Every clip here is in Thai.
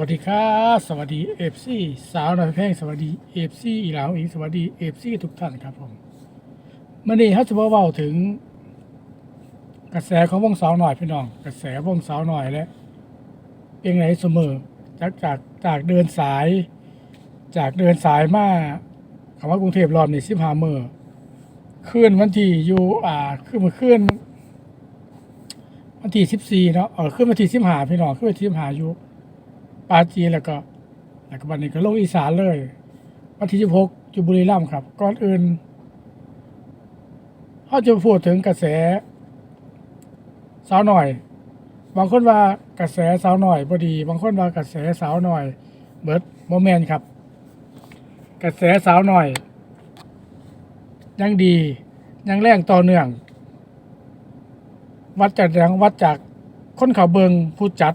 วัสดีครับสวัสดีเอฟซีสาวน้อยแพงสวัสดีเอฟซีอีหลาวอีสวัสดีเอฟซีทุกท่านครับผมเมื่อนี้เขาจะมาเว้าถึง กระแสของวงสาวหน่อยพี่น้อง กระแสวงสาวหน่อยและเพียงไหนเสมอจากจากจากเดินสาย จากเดินสายมาคำว่ากรุงเทพรอบนี่สิบห้าเมื่อคืนวันที่อยู่อ่าคือเมื่อคืนวันที่สิบสี่เนาะเออขึ้นวันที่สิบห้าพี่น้องขึ้นวันที่สิบห้าอยู่ ปาจีแล้วก็แล้วก็วันนี้ก็ลงอีสานเลย วันที่สิบหกอยู่บุรีรัมย์ครับ ก่อนอื่นเขาจะพูดถึงกระแส สาวหน่อย บางคนว่ากระแสสาวหน่อยพอดี บางคนว่ากระแสสาวหน่อย เบิร์ดโมเมนครับ กระแสสาวหน่อย ยังดียังแรงต่อเนื่อง วัดจากยังวัดจากคนเขาเบิงผู้จัด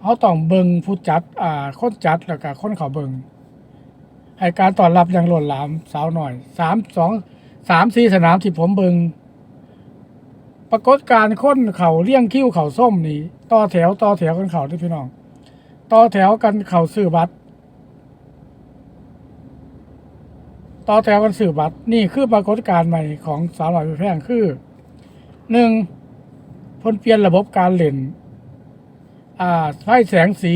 เขาต้องเบิงผู้จัดอ่าคนจัดแล้วก็คนเขาเบิงให้การต้อนรับอย่างล้นหลามสาวหน่อยสามสองสามสี่สนามที่ผมเบิงปรากฏการณ์คนเขาเลี้ยงคิ้วเขาส้มนี่ต่อแถวต่อแถวกันเขาที่พี่น้องต่อแถวกันเขาซื้อบัตรต่อแถวกันซื้อบัตรนี่คือปรากฏการณ์ใหม่ของสาวหน่อยเพชรแพงคือหนึ่งพ่นเปลี่ยนระบบการเล่น ไฟแสงสี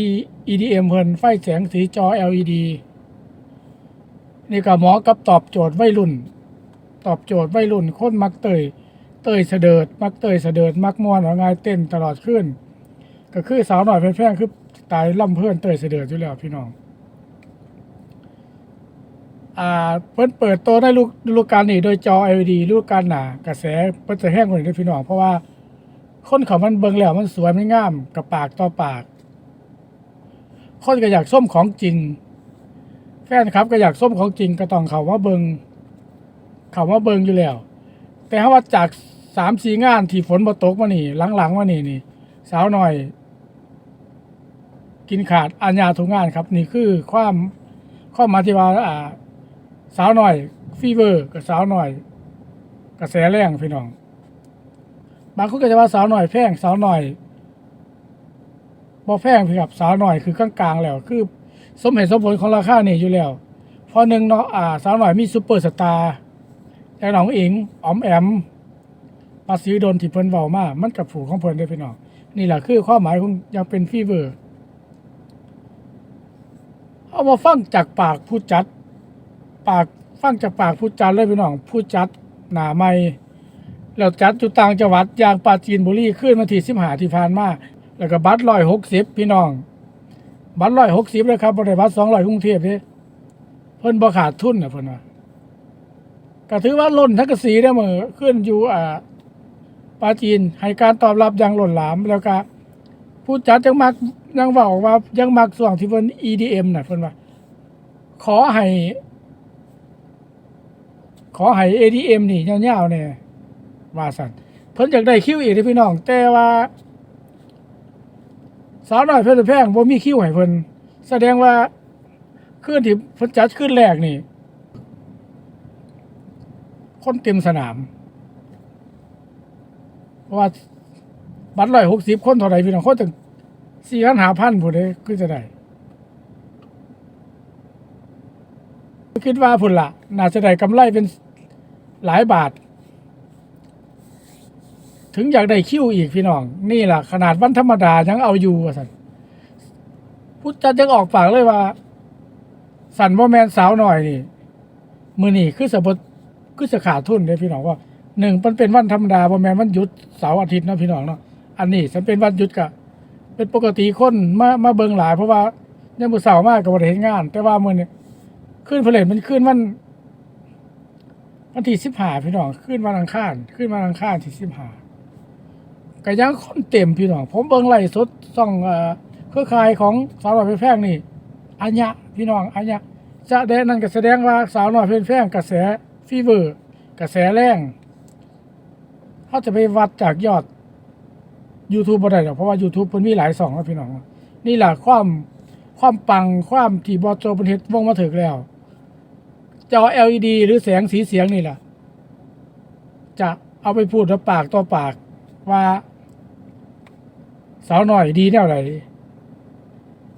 E EDM เพิ่นไฟแสงสีจอ LED นี่ก็เหมาะกับตอบโจทย์วัยรุ่น ตอบโจทย์วัยรุ่นคนมักเตย เตยเสดิดมักเตยเสดิดมักม่วนว่าง่ายเต้นตลอดขึ้น ก็คือสาวหน่อยแพงๆคือสไตล์ล่ำเพื่อนเตยเสดิดอยู่แล้วพี่น้องอ่าเพิ่นเปิดตัวในฤดูฤดูกกาลนี้โดยจอ LED ฤดูกกาลหนากระแสเพิ่นจะแห้งกว่านี้เด้อพี่น้องเพราะว่า คนเขามันเบิ่งแล้วมันสวยมันงามกับปากต่อปาก คนก็อยากส้มของจริง แฟนครับก็อยากส้มของจริงก็ต้องเขาว่าเบิงเขาว่าเบิงอยู่แล้ว แต่ถ้าว่าจากสามสี่งานที่ฝนบ่ตกมานี่หลังๆมานี่นี่ สาวหน่อย กินขาดอัญญาทุกงานครับ นี่คือความความายที่ว่าสาวหน่อยฟีเวอร์กับสาวหน่อย กระแสแรงพี่น้อง บางคนก็จะว่าสาวหน่อยแพงสาวหน่อยบ่แพงพี่ครับสาวหน่อยคือกลางๆแล้ว คือ สมเหตุสมผลของราคานี่อยู่แล้วเพอหนึ่งเนาะอ่าสาวหน่อยมีซูเปอร์สตาร์อย่างน้องอิงอ๋อมแอมภาษีโดนที่เพิ่นเว้ามากมันกับผูกของเพิ่นได้พี่น้องนี่แหละคือความหมายของยังเป็นฟีเวอร์เอามาฟังจากปากผู้จัด ปากฟังจากปากผู้จัดเลยพี่น้องผู้จัดหนาไม่ แล้วจัดอยู่ต่างจังหวัดอย่างปราจีนบุรีขึ้นมาที่สิบหาที่ผ่านมาแล้วก็บัตรร้อยหกสิบพี่น้อง บัตรร้อยหกสิบเลยครับบริบัตรสองร้อยกรุงเทพนี่เพิ่นบ่ขาดทุนนะเพิ่นว่าก็ถือว่าล้นทั้งกระสีได้อมือขึ้นอยู่อ่าปาจีนให้การตอบรับอย่างหล้นหลามแล้วก็ผู้จัดยังมักยังบอกว่ายังมักส่วงที่เพิ่น EDM น่ะเพิ่นว่า ขอให้ ขอให้ ADM นี่ยาวๆเนี่ย ว่าสั่นเพิ่นอยากได้คิวอีกเด้อพี่น้อง แต่ว่าสาวน้อยเพชรแพงบ่มีคิวให้เพิ่นแสดงว่าคืนที่เพิ่นจัดคืนแรกนี่ คนเต็มสนาม เพราะว่าบัตรร้อยหกสิบคนเท่าไหร่พี่น้องคนถึงสี่พันหาพันผู้ใดคือจะได้คิดว่าพุ่นละน่าจะได้กำไรเป็นหลายบาท ถึงอยากได้คิวอีกพี่น้อง นี่แหละขนาดวันธรรมดายังเอาอยู่สันพุทธจัดยังออกปากเลยว่า สันว่าแมนสาวหน่อยนี่มือนี่คือสะบดคือจะขาดทุนเลยพี่น้องว่าหนึ่งมันเป็นวันธรรมดาว่าแมนวันหยุดเสาร์อาทิตย์นะพี่น้องเนาะอันนี้ฉันเป็นวันหยุดกะเป็นปกติคนมามาเบิงหลาย เพราะว่ายังมือเสาร์มากกับบริเห็นงาน แต่ว่ามือนี่ขึ้นผลิตมันขึ้นวันวันที่สิบห้าพี่น้องขึ้นวันอังคารขึ้นวันอังคารที่สิบห้า ก็ยังคนเต็มพี่น้อง ผมเบิ่งไล่สดซ่องเอ่อเครือข่ายของสาวน้อยเพชรแพงนี่อัญญะพี่น้องอัญญะจะแดนั่นก็แสดงว่าสาวน้อยเพชรแพงกระแสฟีเวอร์ กระแสแรงเขาจะไปวัดจากยอด YouTube บ่ได้หรอกเพราะว่า YouTube มันมีหลายสองแล้วพี่น้อง นี่แหละความความปังความที่บอโจเป็นเฮ็ดวงมาถึกแล้ว จอ LED หรือแสงสีเสียงนี่แหละจะเอาไปพูดกับปากต่อปากว่า สาวหน่อยดีแนวไหน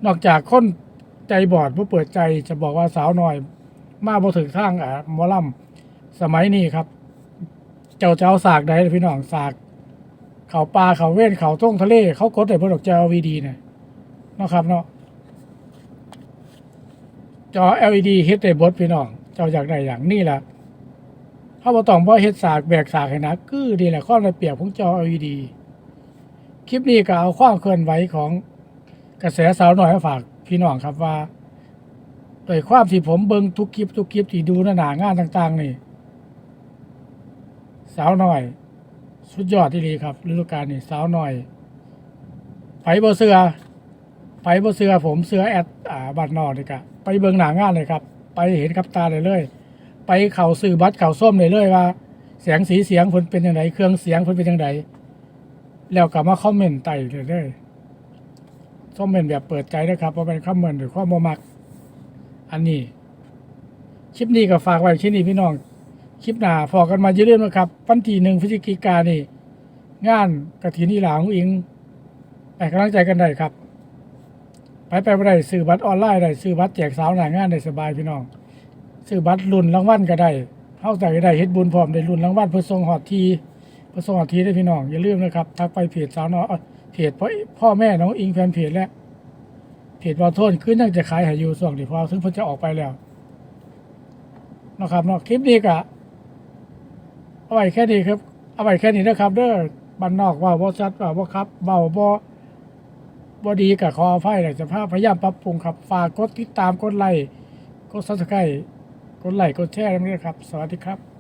นอกจากคนใจบอดผู้เปิดใจจะบอกว่าสาวหน่อย มาบ่ถึงทางอะมอลำสมัยนี้ครับ เจ้าเจ้าสากใดพี่น้องสาก เขาปลาเขาเว้นเขาต้งทะเล เขากดได้เพิ่นดอกจอ LED เนี่ยเนาะครับเนาะจอ LED เฮ็ดได้บดพี่น้อง เจ้าอยากได้อย่างนี้ล่ะเขาบ่ต้องบ่เฮ็ดสากแบกสากให้นักคือนี่แหละข้อได้เปรียบของจอ LED คลิปนี้ก็เอาความเคลื่อนไหวของกระแสสาวหน่อยมาฝากพี่น้องครับว่าโดยความที่ผมเบิ่งทุกคลิปทุกคลิปที่ดูหน้าหนางานต่าง ๆ นี่ สาวหน่อย สุดยอดที่ดีครับฤดูกาลนี้สาวหน่อยไผบ่เสือไผบ่เสือผมเสือแอดอ่าบ้านนอกนี่กะไปเบิ่งหน้างานเลยครับ ไปเห็นกับตาเลยเลยไปเข้าซื้อบัตรเข้าส้มเลยเลยว่าเสียงสีเสียงเพิ่นเป็นจังไดเครื่องเสียงเพิ่นเป็นจังได แล้วก็มาคอมเมนต์ใต้เลยเลยคอมเมนต์แบบเปิดใจนะครับว่าเป็นคอมเมนต์หรือความบ่มัก อันนี้ คลิปนี้ก็ฝากไว้ที่นี่พี่น้อง คลิปหน้าพอกันมาเยอะๆนะครับวันที่หนึ่งพฤศจิกายนนี่ งานกระถินอีหลาของอิงไปกำลังใจกันได้ครับ ไปไปบ่ได้ซื้อบัตรออนไลน์ได้ซื้อบัตรแจกสาวหน้างานได้สบายพี่น้องซื้อบัตรรุ่นรางวัลก็ได้เฮาแต่ได้เฮ็ดบุญพร้อมได้รุ่นรางวัลเพื่อส่งฮอดที เพื่อส่งฮอดทีได้พี่น้อง อย่าลืมนะครับทักไปเพจสาวน้อยเพจพ่อพ่อแม่น้องอิงแฟนเพจและเพจบอลโทนคือยังจะขายให้อยู่ส่วงที่พอซึ่งเพิ่นจะออกไปแล้วนะครับเนาะคลิปนี้ก็เอาไว้แค่นี้ครับเอาไว้แค่นี้นะครับ เด้อบ้านนอกว่าบ่ชัดว่าบ่ครับเบาบ่บ่ดีกับขออภัยแต่จะพพยายามปรับปรุงครับฝากกดติดตามกดไลค์กด Subscribe กดไลค์กดแชร์ด้วยนะครับ สวัสดีครับ